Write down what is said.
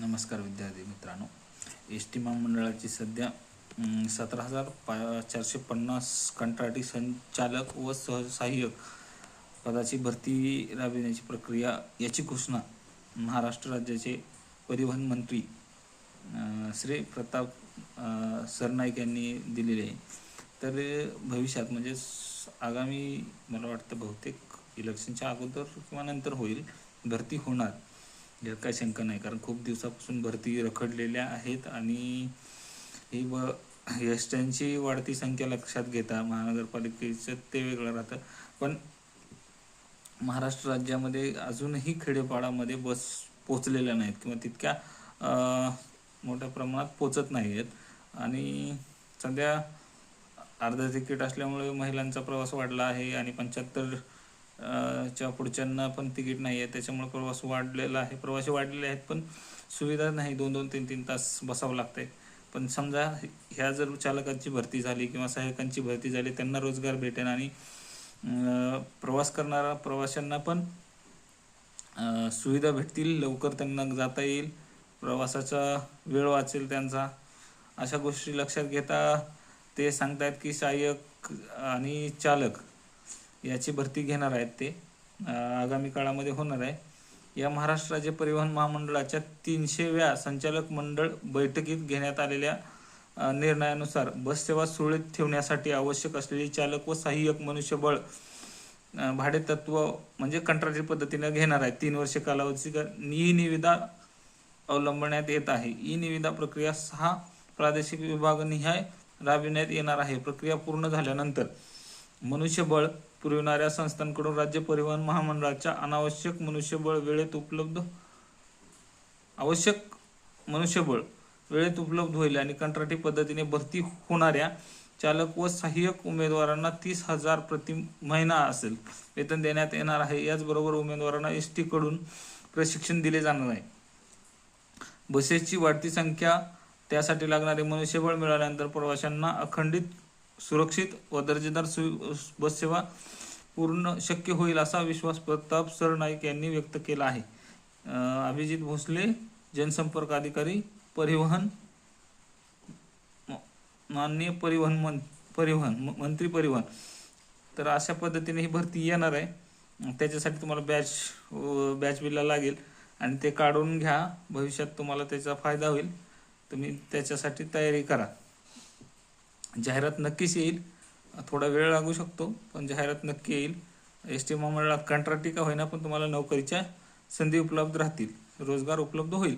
नमस्कार विद्यार्थी मित्रांनो. एस टी महामंडळाची सध्या सतरा हजार पा चारशे पन्नास कंत्राटी संचालक व सहसहाय्यक पदाची भरती राबविण्याची प्रक्रिया याची घोषणा महाराष्ट्र राज्याचे परिवहन मंत्री श्री प्रताप सरनाईक यांनी दिलेली आहे. तर भविष्यात म्हणजे आगामी मला वाटतं बहुतेक इलेक्शनच्या अगोदर किंवा नंतर होईल भरती होणार. यात काही शंका नाही. कारण खूप दिवसापासून भरती रखडलेल्या आहेत आणि ही व एसट्यांची वाढती संख्या लक्षात घेता महानगरपालिकेचं ते वेगळं राहतं. पण महाराष्ट्र राज्यामध्ये अजूनही खेडेपाड्यामध्ये बस पोचलेल्या नाहीत किंवा तितक्या मोठ्या प्रमाणात पोचत नाही आहेत आणि सध्या अर्ध तिकीट असल्यामुळे महिलांचा प्रवास वाढला आहे आणि पंच्याहत्तर च्या पुढच्यांना पण तिकीट नाही आहे त्याच्यामुळे प्रवास वाढलेला आहे. प्रवासी वाढलेले आहेत पण सुविधा नाही. दोन दोन तीन तीन तास बसावं लागतंय. पण समजा ह्या जर चालकांची भरती झाली किंवा सहाय्यकांची भरती झाली त्यांना रोजगार भेटेल आणि प्रवास करणारा प्रवाशांना पण सुविधा भेटतील. लवकर त्यांना जाता येईल. प्रवासाचा वेळ वाचेल त्यांचा. अशा गोष्टी लक्षात घेता ते सांगतायत की सहाय्यक आणि चालक याची भरती घेणार आहेत ते आगामी काळामध्ये होणार आहे. या महाराष्ट्र राज्य परिवहन महामंडळाच्या तीनशेव्या संचालक मंडळ बैठकीत घेण्यात आलेल्या निर्णयानुसार बससेवा सुरळीत ठेवण्यासाठी आवश्यक असलेली चालक व सहाय्यक मनुष्यबळ अं, भाडे तत्व म्हणजे कंत्राटी पद्धतीने घेणार आहे तीन वर्षे कालावधीची ई निविदा अवलंबण्यात येत आहे. ई निविदा प्रक्रिया सहा प्रादेशिक विभागनिहाय राबविण्यात येणार आहे. प्रक्रिया पूर्ण झाल्यानंतर मनुष्यबळ पुरविणाऱ्या संस्थांकडून राज्य परिवहन महामंडळाच्या अनावश्यक मनुष्यबळ वेळेत उपलब्ध आवश्यक मनुष्यबळ वेळेत उपलब्ध होईल आणि कंत्राटी पद्धतीने भरती होणाऱ्या चालक व सहाय्यक उमेदवारांना तीस हजार प्रति महिना असेल वेतन देण्यात येणार आहे. याचबरोबर उमेदवारांना एस टीकडून प्रशिक्षण दिले जाणार आहे. बसेसची वाढती संख्या त्यासाठी लागणारे मनुष्यबळ मिळाल्यानंतर प्रवाशांना अखंडित सुरक्षित व दर्जेदार सु बस सेवा पूर्ण शक्य होईल असा विश्वास प्रताप सरनाईक यांनी व्यक्त केला आहे. अभिजित भोसले जनसंपर्क अधिकारी परिवहन म- माननीय परिवहन मं परिवहन म- मंत्री परिवहन. तर अशा पद्धतीने ही भरती येणार आहे. त्याच्यासाठी तुम्हाला बॅच बॅच बिलला लागेल आणि ते काढून घ्या. भविष्यात तुम्हाला त्याचा फायदा होईल. तुम्ही त्याच्यासाठी तयारी करा. जाहिरात नक्कीच येईल. थोडा वेळ लागू शकतो पण जाहिरात नक्की येईल. एस टी महामंडळात कंत्राटी का होईना पण तुम्हाला नोकरीच्या संधी उपलब्ध राहतील. रोजगार उपलब्ध होईल.